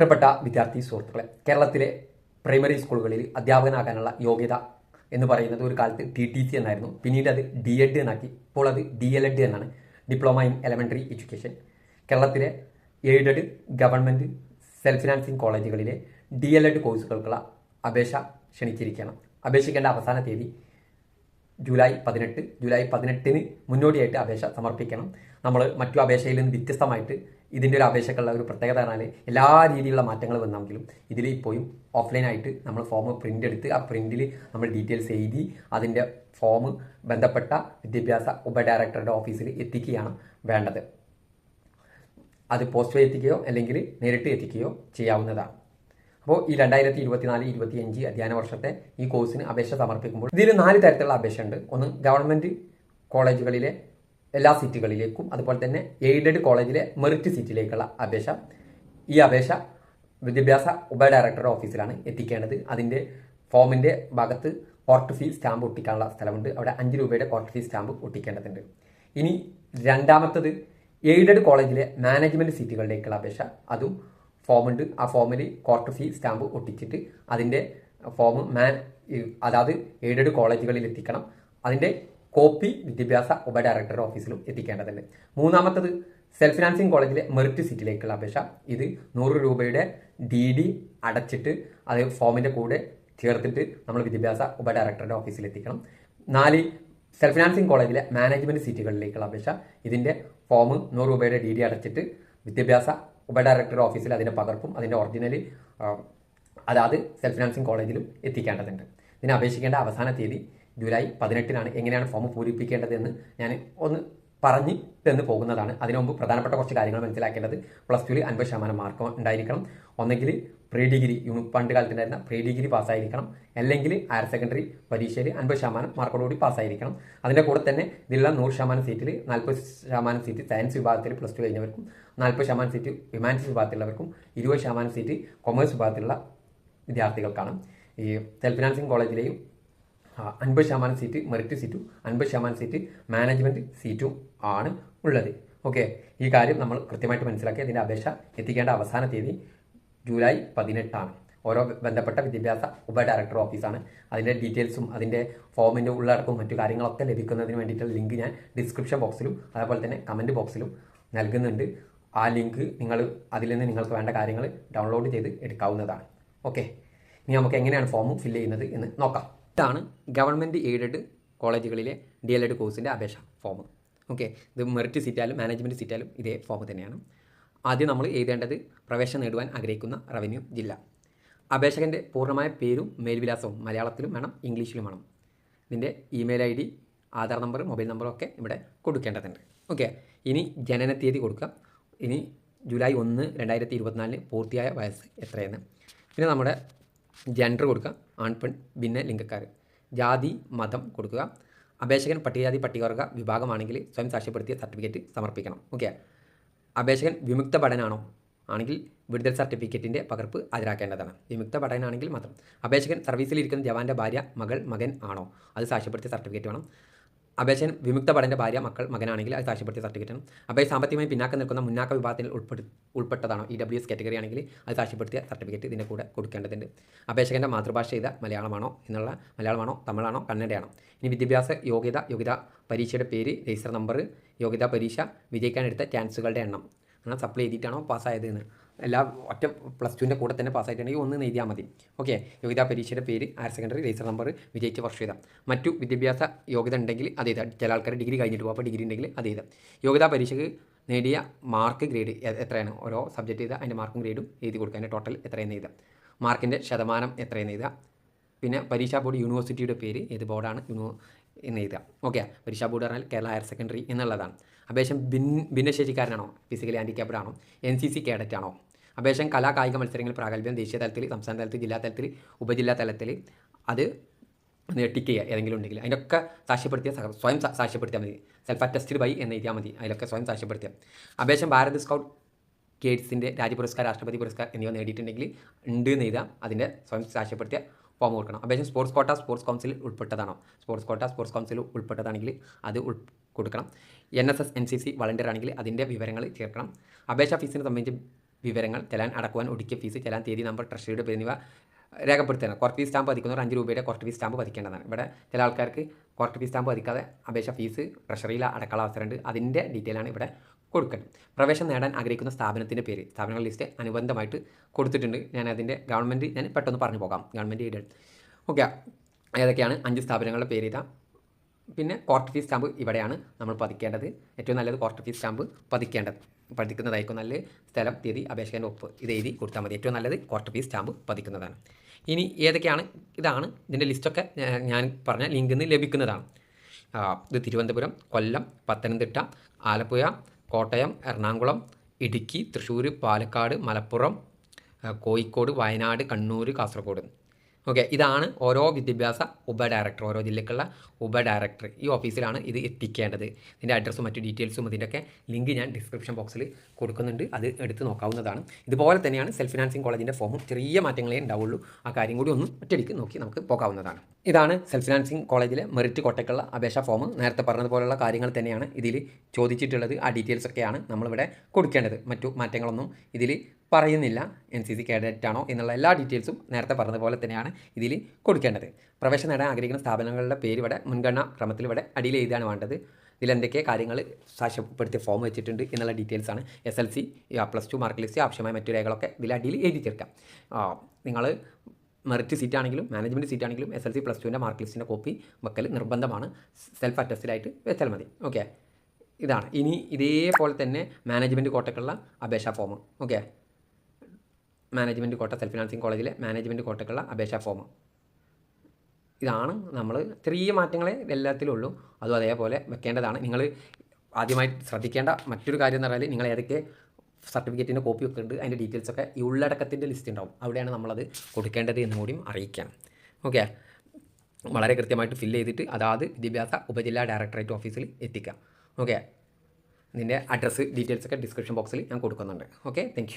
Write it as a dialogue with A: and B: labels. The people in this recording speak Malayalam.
A: പ്രിയപ്പെട്ട വിദ്യാർത്ഥി സുഹൃത്തുക്കളെ കേരളത്തിലെ പ്രൈമറി സ്കൂളുകളിൽ അധ്യാപകനാകാനുള്ള യോഗ്യത എന്ന് പറയുന്നത് ഒരു കാലത്ത് ടി ടി സി എന്നായിരുന്നു. പിന്നീട് അത് ഡി എഡ് എന്നാക്കി. ഇപ്പോൾ അത് ഡി എൽ എഡ് എന്നാണ്. Diploma in elementary education. കേരളത്തിലെ എയ്ഡഡ് ഗവൺമെന്റ് സെൽഫ് ഫിനാൻസിങ് കോളേജുകളിലെ ഡി എൽ എഡ് കോഴ്സുകൾക്കുള്ള അപേക്ഷ ക്ഷണിച്ചിരിക്കണം അപേക്ഷിക്കേണ്ട അവസാന തീയതി ജൂലൈ പതിനെട്ട് ജൂലൈ പതിനെട്ടിന് മുന്നോടിയായിട്ട് അപേക്ഷ സമർപ്പിക്കണം. നമ്മൾ മറ്റു അപേക്ഷയിൽ നിന്ന് വ്യത്യസ്തമായിട്ട് ഇതിന്റെ ഒരു അപേക്ഷക്കുള്ള ഒരു പ്രത്യേകത പറഞ്ഞാൽ എല്ലാ രീതിയിലുള്ള മാറ്റങ്ങൾ വന്നെങ്കിലും ഇതിൽ ഇപ്പോഴും ഓഫ്ലൈനായിട്ട് നമ്മൾ ഫോം പ്രിന്റ് എടുത്ത് ആ പ്രിന്റിൽ നമ്മൾ ഡീറ്റെയിൽസ് എഴുതി അതിന്റെ ഫോം ബന്ധപ്പെട്ട വിദ്യാഭ്യാസ ഉപഡയറക്ടറുടെ ഓഫീസിൽ എത്തിക്കുകയാണ് വേണ്ടത്. അത് പോസ്റ്റ് വഴി എത്തിക്കുകയോ അല്ലെങ്കിൽ നേരിട്ട് എത്തിക്കുകയോ ചെയ്യാവുന്നതാണ്. അപ്പോൾ ഈ രണ്ടായിരത്തി ഇരുപത്തിനാല് ഇരുപത്തി അഞ്ച് അധ്യയന വർഷത്തെ ഈ കോഴ്സിന് അപേക്ഷ സമർപ്പിക്കുമ്പോൾ ഇതിൽ നാല് തരത്തിലുള്ള അപേക്ഷ ഉണ്ട് ഒന്ന് ഗവൺമെന്റ് കോളേജുകളിലെ എല്ലാ സീറ്റുകളിലേക്കും അതുപോലെ തന്നെ എയ്ഡഡ് കോളേജിലെ മെറിറ്റ് സീറ്റിലേക്കുള്ള അപേക്ഷ. ഈ അപേക്ഷ വിദ്യാഭ്യാസ ഉപ ഡയറക്ടറുടെ ഓഫീസിലാണ് എത്തിക്കേണ്ടത്. അതിന്റെ ഫോമിന്റെ ഭാഗത്ത് കോർട്ട് ഫീ സ്റ്റാമ്പ് ഒട്ടിക്കാനുള്ള സ്ഥലമുണ്ട്. അവിടെ അഞ്ച് രൂപയുടെ കോർട്ട് ഫീ സ്റ്റാമ്പ് ഒട്ടിക്കേണ്ടതുണ്ട്. ഇനി രണ്ടാമത്തത് എയ്ഡഡ് കോളേജിലെ മാനേജ്മെന്റ് സീറ്റുകളിലേക്കുള്ള അപേക്ഷ. അതും ഫോമുണ്ട്. ആ ഫോമിൽ കോർട്ട് ഫീ സ്റ്റാമ്പ് ഒട്ടിച്ചിട്ട് അതിന്റെ ഫോം മാൻ അതായത് എയ്ഡഡ് കോളേജുകളിൽ എത്തിക്കണം. അതിന്റെ കോപ്പി വിദ്യാഭ്യാസ ഉപ ഡയറക്ടറുടെ ഓഫീസിലും എത്തിക്കേണ്ടതുണ്ട്. മൂന്നാമത്തത് സെൽഫ് ഫിനാൻസിങ് കോളേജിലെ മെറിറ്റ് സീറ്റിലേക്കുള്ള അപേക്ഷ. ഇത് നൂറ് രൂപയുടെ ഡി ഡി അടച്ചിട്ട് അത് ഫോമിന്റെ കൂടെ ചേർത്തിട്ട് നമ്മൾ വിദ്യാഭ്യാസ ഉപഡയറക്ടറുടെ ഓഫീസിൽ എത്തിക്കണം. നാല് സെൽഫ് ഫിനാൻസിങ് കോളേജിലെ മാനേജ്മെന്റ് സീറ്റുകളിലേക്കുള്ള അപേക്ഷ. ഇതിന്റെ ഫോം നൂറ് രൂപയുടെ ഡി ഡി അടച്ചിട്ട് വിദ്യാഭ്യാസ ഉപ ഡയറക്ടർ ഓഫീസിൽ അതിന്റെ പകർപ്പും അതിന്റെ ഒറിജിനൽ അതാത് സെൽഫ് ഫിനാൻസിങ് കോളേജിലും എത്തിക്കേണ്ടതുണ്ട്. ഇതിനെ അപേക്ഷിക്കേണ്ട അവസാന തീയതി ജൂലൈ പതിനെട്ടിനാണ്. എങ്ങനെയാണ് ഫോം പൂരിപ്പിക്കേണ്ടതെന്ന് ഞാൻ ഒന്ന് പറഞ്ഞ് തന്നു പോകുന്നതാണ്. അതിനു മുമ്പ് പ്രധാനപ്പെട്ട കുറച്ച് കാര്യങ്ങൾ മനസ്സിലാക്കേണ്ടത്. പ്ലസ് ടുവിൽ അൻപത് ശതമാനം മാർക്ക് ഉണ്ടായിരിക്കണം. ഒന്നെങ്കിൽ പ്രീ ഡിഗ്രി പണ്ട് കാലത്തുണ്ടായിരുന്ന പ്രീ ഡിഗ്രി പാസ്സായിരിക്കണം അല്ലെങ്കിൽ ഹയർ സെക്കൻഡറി പരീക്ഷയിൽ അൻപത് ശതമാനം മാർക്കോടുകൂടി പാസ്സായിരിക്കണം അതിന്റെ കൂടെ തന്നെ ഇതിലുള്ള നൂറ് ശതമാനം സീറ്റിൽ നാൽപ്പത് ശതമാനം സീറ്റ് സയൻസ് വിഭാഗത്തിൽ പ്ലസ് ടു കഴിഞ്ഞവർക്കും നാൽപ്പത് ശതമാനം സീറ്റ് ഹ്യൂമാനിറ്റീസ് വിഭാഗത്തിലുള്ളവർക്കും ഇരുപത് ശതമാനം സീറ്റ് കൊമേഴ്സ് വിഭാഗത്തിലുള്ള വിദ്യാർത്ഥികൾക്കാണ്. ഈ സെൽഫ് ഫിനാൻസിങ് കോളേജിലെയും അൻപത് ശതമാനം സീറ്റ് മെറിറ്റ് സീറ്റും അൻപത് ശതമാനം സീറ്റ് മാനേജ്മെന്റ് സീറ്റും ആണ് ഉള്ളത്. ഓക്കെ ഈ കാര്യം നമ്മൾ കൃത്യമായിട്ട് മനസ്സിലാക്കി അതിന്റെ അപേക്ഷ എത്തിക്കേണ്ട അവസാന തീയതി ജൂലൈ പതിനെട്ടാണ്. ഓരോ ബന്ധപ്പെട്ട വിദ്യാഭ്യാസ ഉപ ഡയറക്ടർ ഓഫീസാണ് അതിന്റെ ഡീറ്റെയിൽസും അതിന്റെ ഫോമിന്റെ ഉള്ളടക്കവും മറ്റു കാര്യങ്ങളൊക്കെ ലഭിക്കുന്നതിന് വേണ്ടിയിട്ടുള്ള ലിങ്ക് ഞാൻ ഡിസ്ക്രിപ്ഷൻ ബോക്സിലും അതേപോലെ തന്നെ കമന്റ് ബോക്സിലും നൽകുന്നുണ്ട്. ആ ലിങ്ക് നിങ്ങൾ അതിൽ നിന്ന് നിങ്ങൾക്ക് വേണ്ട കാര്യങ്ങൾ ഡൗൺലോഡ് ചെയ്ത് എടുക്കാവുന്നതാണ്. ഓക്കെ ഇനി നമുക്ക് എങ്ങനെയാണ് ഫോം ഫില്ല് ചെയ്യുന്നത് എന്ന് നോക്കാം. ഇതാണ് ഗവൺമെന്റ് എയ്ഡഡ് കോളേജുകളിലെ ഡി എൽ എഡ് കോഴ്സിന്റെ അപേക്ഷ ഫോം ഓക്കെ ഇത് മെറിറ്റ് സീറ്റായാലും മാനേജ്മെന്റ് സീറ്റായാലും ഇതേ ഫോം തന്നെയാണ്. ആദ്യം നമ്മൾ എഴുതേണ്ടത് പ്രവേശനം നേടുവാൻ ആഗ്രഹിക്കുന്ന റവന്യൂ ജില്ല. അപേക്ഷകന്റെ പൂർണമായ പേരും മേൽവിലാസവും മലയാളത്തിലും വേണം ഇംഗ്ലീഷിലും വേണം. ഇതിന്റെ email I D Aadhaar number mobile നമ്പറും ഒക്കെ ഇവിടെ കൊടുക്കേണ്ടതുണ്ട്. ഓക്കെ. ഇനി ജനന തീയതി കൊടുക്കുക. ഇനി ജൂലൈ ഒന്ന് രണ്ടായിരത്തി ഇരുപത്തിനാലിന് പൂർത്തിയായ വയസ്സ് എത്രയെന്ന്. പിന്നെ നമ്മുടെ ജെൻഡർ കൊടുക്കുക. ആൺപെൺ ഭിന്ന ലിംഗക്കാർ ജാതി മതം കൊടുക്കുക. അപേക്ഷകൻ പട്ടികജാതി പട്ടികവർഗ വിഭാഗമാണെങ്കിൽ സ്വയം സാക്ഷ്യപ്പെടുത്തിയ സർട്ടിഫിക്കറ്റ് സമർപ്പിക്കണം. ഓക്കെ. അപേക്ഷകൻ വിമുക്ത പഠനാണോ? ആണെങ്കിൽ വിടുതൽ സർട്ടിഫിക്കറ്റിന്റെ പകർപ്പ് ഹാജരാക്കേണ്ടതാണ്. വിമുക്ത പഠനാണെങ്കിൽ മാത്രം. അപേക്ഷകൻ സർവീസിലിരിക്കുന്ന ജവാന്റെ ഭാര്യ മകൾ മകൻ ആണോ? അത് സാക്ഷ്യപ്പെടുത്തിയ സർട്ടിഫിക്കറ്റ് വേണം. അപേക്ഷകൻ വിമുക്ത പടന്റെ ഭാര്യ മക്കൾ മകനാണെങ്കിൽ അത് സാക്ഷ്യപ്പെടുത്തിയ സർട്ടിഫിക്കറ്റ് വേണം അപേക്ഷ സാമ്പത്തികമായി പിന്നാക്കം നിൽക്കുന്ന മുന്നാക്ക വിഭാഗത്തിൽ ഉൾപ്പെടു ഉൾപ്പെട്ടതാണോ ഇ ഡബ്ല്യു എസ് കാറ്റഗറി ആണെങ്കിൽ അത് സാക്ഷ്യപ്പെടുത്തിയ സർട്ടിഫിക്കറ്റ് ഇതിന്റെ കൂടെ കൊടുക്കേണ്ടതുണ്ട്. അപേക്ഷകന്റെ മാതൃഭാഷ ചെയ്ത മലയാളമാണോ എന്നുള്ള മലയാളമാണോ തമിഴാണോ കന്നഡയാണോ? ഇനി വിദ്യാഭ്യാസ യോഗ്യത യോഗ്യത പരീക്ഷയുടെ പേര് രജിസ്റ്റർ നമ്പർ യോഗ്യതാ പരീക്ഷ വിജയിക്കാനെടുത്ത ചാൻസുകളുടെ എണ്ണം. അങ്ങനെ സപ്ലൈ ചെയ്തിട്ടാണോ പാസ്സായത് എന്ന് എല്ലാ ഒറ്റ പ്ലസ് ടുവിന്റെ കൂടെ തന്നെ പാസ്സായിട്ടുണ്ടെങ്കിൽ ഒന്ന് എഴുതിയാൽ മതി. ഓക്കെ യോഗ്യതാ പരീക്ഷയുടെ പേര് ഹയർ സെക്കൻഡറി രജിസ്റ്റർ നമ്പർ വിജയിച്ച വർഷം മറ്റു വിദ്യാഭ്യാസ യോഗ്യത ഉണ്ടെങ്കിൽ അത് എഴുതാം. ചില ആൾക്കാർ ഡിഗ്രി കഴിഞ്ഞിട്ട് പോകും. അപ്പോൾ ഡിഗ്രി ഉണ്ടെങ്കിൽ അത് എഴുതാം. യോഗ്യതാ പരീക്ഷയ്ക്ക് നേടിയ മാർക്ക് ഗ്രേഡ് എത്രയാണ്? ഓരോ സബ്ജക്റ്റ് ചെയ്താൽ അതിന്റെ മാർക്കും ഗ്രേഡും എഴുതി കൊടുക്കുക. അതിന്റെ ടോട്ടൽ എത്രയെന്ന് എഴുതാം. മാർക്കിന്റെ ശതമാനം എത്രയെന്ന് എഴുതാം. പിന്നെ പരീക്ഷാ ബോർഡ് യൂണിവേഴ്സിറ്റിയുടെ പേര് ഏത് ബോർഡാണ് യൂണിവേ എന്ന് എഴുതാം. ഓക്കെ പരീക്ഷാ ബോർഡ് പറഞ്ഞാൽ കേരള ഹയർ സെക്കൻഡറി എന്നുള്ളതാണ്. അപേക്ഷം ഭിൻ ഭിന്നശേഷിക്കാരനാണോ? ഫിസിക്കലി ഹാൻഡിക്യാപ്ഡ് ആണോ? എൻ സി സി കേഡറ്റ് ആണോ? അപേക്ഷം കലാ കായിക മത്സരങ്ങളിൽ പ്രാഗൽഭ്യം ദേശീയ തലത്തിൽ സംസ്ഥാന തലത്തിൽ ജില്ലാ തലത്തിൽ ഉപജില്ലാ തലത്തിൽ അത് ടിക്ക് ചെയ്യുക ഏതെങ്കിലും ഉണ്ടെങ്കിൽ. അതിനൊക്കെ സാക്ഷ്യപ്പെടുത്തിയ സ്വയം സാക്ഷ്യപ്പെടുത്തിയാൽ മതി. സെൽഫ് അറ്റസ്റ്റഡ് ബൈ എന്ന് എഴുതിയാൽ മതി. അതിലൊക്കെ സ്വയം സാക്ഷ്യപ്പെടുത്തിയ അപേക്ഷം ഭാരത് സ്കൗട്ട് ഗേറ്റ്സിന്റെ രാജ്യ പുരസ്കാരം രാഷ്ട്രപതി പുരസ്കാരം എന്നിവ നേടിയിട്ടുണ്ടെങ്കിൽ ഉണ്ട് എന്ന് എഴുതാം. അതിന്റെ സ്വയം സാക്ഷ്യപ്പെടുത്തിയ ഫോം കൊടുക്കണം. അപേക്ഷം സ്പോർട്സ് കോട്ട സ്പോർട്സ് കൗൺസിൽ ഉൾപ്പെട്ടതാണോ? സ്പോർട്സ് കോട്ട സ്പോർട്സ് കൗൺസിൽ ഉൾപ്പെട്ടതാണെങ്കിൽ അത് കൊടുക്കണം. N S S N C C volunteer ആണെങ്കിൽ അതിന്റെ വിവരങ്ങൾ ചേർക്കണം. അപേക്ഷ ഫീസിനെ സംബന്ധിച്ച് വിവരങ്ങൾ ചെലാൻ അടക്കുവാൻ ഒടുക്കിയ ഫീസ് ചെലാൻ തീയതി നമ്പർ ട്രഷറിയുടെ എന്നിവ രേഖപ്പെടുത്തണം കോർട്ട് ഫീസ് സ്റ്റാമ്പ് പതിക്കുന്നവർ അഞ്ച് രൂപയുടെ കോർട്ട് ഫീസ് സ്റ്റാമ്പ് പതിക്കേണ്ടതാണ്. ഇവിടെ ചില ആൾക്കാർക്ക് കോർട്ട് ഫീസ് സ്റ്റാമ്പ് പതിക്കാതെ അപേക്ഷ ഫീസ് ട്രഷറിയിൽ അടക്കാനുള്ള അവസരമുണ്ട് അതിന്റെ ഡീറ്റെയിലാണ് ഇവിടെ കൊടുക്കേണ്ടത് പ്രവേശനം നേടാൻ ആഗ്രഹിക്കുന്ന സ്ഥാപനത്തിന്റെ പേര് സ്ഥാപനങ്ങളുടെ ലിസ്റ്റ് അനുബന്ധമായിട്ട് കൊടുത്തിട്ടുണ്ട്. ഞാൻ അതിന്റെ ഗവൺമെന്റ് ഞാൻ പെട്ടെന്ന് പറഞ്ഞു പോകാം. ഗവൺമെന്റ് എയ്ഡഡ് ഓക്കെ ഏതൊക്കെയാണ്? അഞ്ച് സ്ഥാപനങ്ങളുടെ പേര് ഇതാ. പിന്നെ കോർട്ട് ഫീസ് സ്റ്റാമ്പ് ഇവിടെയാണ് നമ്മൾ പതിക്കേണ്ടത്. ഏറ്റവും നല്ലത് കോർട്ട് ഫീസ് സ്റ്റാമ്പ് പതിക്കേണ്ടത്. പതിക്കുന്നതായിരിക്കും നല്ല സ്ഥലം തീയതി അപേക്ഷകന്റെ ഒപ്പ് ഇത് എഴുതി കൊടുത്താൽ മതി. ഏറ്റവും നല്ലത് കോർട്ട് പീസ് സ്റ്റാമ്പ് പതിക്കുന്നതാണ്. ഇനി ഏതൊക്കെയാണ് ഇതാണ്? ഇതിന്റെ ലിസ്റ്റൊക്കെ ഞാൻ- പറഞ്ഞ ലിങ്കിൽ നിന്ന് ലഭിക്കുന്നതാണ്. ഇത് തിരുവനന്തപുരം കൊല്ലം പത്തനംതിട്ട ആലപ്പുഴ കോട്ടയം എറണാകുളം ഇടുക്കി തൃശ്ശൂർ പാലക്കാട് മലപ്പുറം കോഴിക്കോട് വയനാട് കണ്ണൂർ കാസർഗോഡ്. ഓക്കെ ഇതാണ് ഓരോ വിദ്യാഭ്യാസ ഉപ ഡയറക്ടർ ഓരോ ജില്ലക്കുള്ള ഉപ ഡയറക്ടർ ഈ ഓഫീസിലാണ് ഇത് എത്തിക്കേണ്ടത്. ഇതിന്റെ അഡ്രസ്സും മറ്റു ഡീറ്റെയിൽസും ഇതിന്റെയൊക്കെ ലിങ്ക് ഞാൻ ഡിസ്ക്രിപ്ഷൻ ബോക്സിൽ കൊടുക്കുന്നുണ്ട്. അത് എടുത്ത് നോക്കാവുന്നതാണ്. ഇതുപോലെ തന്നെയാണ് സെൽഫ് ഫിനാൻസിങ് കോളേജിന്റെ ഫോമും ചെറിയ മാറ്റങ്ങളേ ഉണ്ടാവുള്ളൂ. ആ കാര്യം കൂടി ഒന്ന് ഒറ്റയടിക്ക് നോക്കി നമുക്ക് പോകാവുന്നതാണ്. ഇതാണ് സെൽഫ് ഫിനാൻസിങ് കോളേജിലെ മെറിറ്റ് കോട്ടയ്ക്കുള്ള അപേക്ഷാ ഫോം നേരത്തെ പറഞ്ഞതുപോലുള്ള കാര്യങ്ങൾ തന്നെയാണ് ഇതിൽ ചോദിച്ചിട്ടുള്ളത്. ആ ഡീറ്റെയിൽസ് ഒക്കെയാണ് നമ്മളിവിടെ കൊടുക്കേണ്ടത്. മറ്റു മാറ്റങ്ങളൊന്നും ഇതിൽ പറയുന്നില്ല. എൻ സി സി കേഡറ്റാണോ എന്നുള്ള എല്ലാ ഡീറ്റെയിൽസും നേരത്തെ പറഞ്ഞതുപോലെ തന്നെയാണ് ഇതിൽ കൊടുക്കേണ്ടത്. പ്രവേശനം നേടാൻ ആഗ്രഹിക്കുന്ന സ്ഥാപനങ്ങളുടെ പേര് ഇവിടെ മുൻഗണനാ ക്രമത്തിൽ ഇവിടെ അടിയിൽ എഴുതിയാണ് വേണ്ടത്. ഇതിലെന്തൊക്കെ കാര്യങ്ങൾ സാക്ഷ്യപ്പെടുത്തിയ ഫോം വെച്ചിട്ടുണ്ട് എന്നുള്ള ഡീറ്റെയിൽസ് ആണ് S L C plus two mark list ആവശ്യമായ മറ്റു രേഖകളൊക്കെ ഇതിൽ അടിയിൽ എഴുതി ചേർക്കാം. നിങ്ങൾ മെറിറ്റ് സീറ്റ് ആണെങ്കിലും മാനേജ്മെന്റ് സീറ്റ് ആണെങ്കിലും എസ് എൽ സി പ്ലസ് ടുവിന്റെ മാർക്ക് ലിസ്റ്റിന്റെ കോപ്പി വെക്കൽ നിർബന്ധമാണ്. സെൽഫ് അറ്റസ്റ്റഡായിട്ട് വെച്ചാൽ മതി. ഓക്കെ ഇതാണ്. ഇനി ഇതേപോലെ തന്നെ മാനേജ്മെന്റ് കോട്ടക്കുള്ള അപേക്ഷാ form okay management quota self financing കോളേജിലെ മാനേജ്മെന്റ് കോട്ടയ്ക്കുള്ള അപേക്ഷാ ഫോം ഇതാണ് നമ്മൾ ചെറിയ മാറ്റങ്ങളെ എല്ലാത്തിലും ഉള്ളൂ അതും അതേപോലെ വെക്കേണ്ടതാണ്. നിങ്ങൾ ആദ്യമായി ശ്രദ്ധിക്കേണ്ട മറ്റൊരു കാര്യം എന്ന് പറഞ്ഞാൽ നിങ്ങൾ ഏതൊക്കെ സർട്ടിഫിക്കറ്റിന്റെ കോപ്പി ഒക്കെ ഉണ്ട് അതിന്റെ ഡീറ്റെയിൽസ് ഒക്കെ ഈ ഉള്ളടക്കത്തിന്റെ ലിസ്റ്റ് ഉണ്ടാവും. അവിടെയാണ് നമ്മളത് കൊടുക്കേണ്ടത് എന്നും കൂടിയും അറിയിക്കാം. ഓക്കെ വളരെ കൃത്യമായിട്ട് ഫില്ല് ചെയ്തിട്ട് അതാത് വിദ്യാഭ്യാസ ഉപജില്ലാ ഡയറക്ടറേറ്റ് ഓഫീസിൽ എത്തിക്കാം. ഓക്കെ നിന്റെ അഡ്രസ്സ് ഡീറ്റെയിൽസൊക്കെ ഡിസ്ക്രിപ്ഷൻ ബോക്സിൽ ഞാൻ കൊടുക്കുന്നുണ്ട്. Okay thank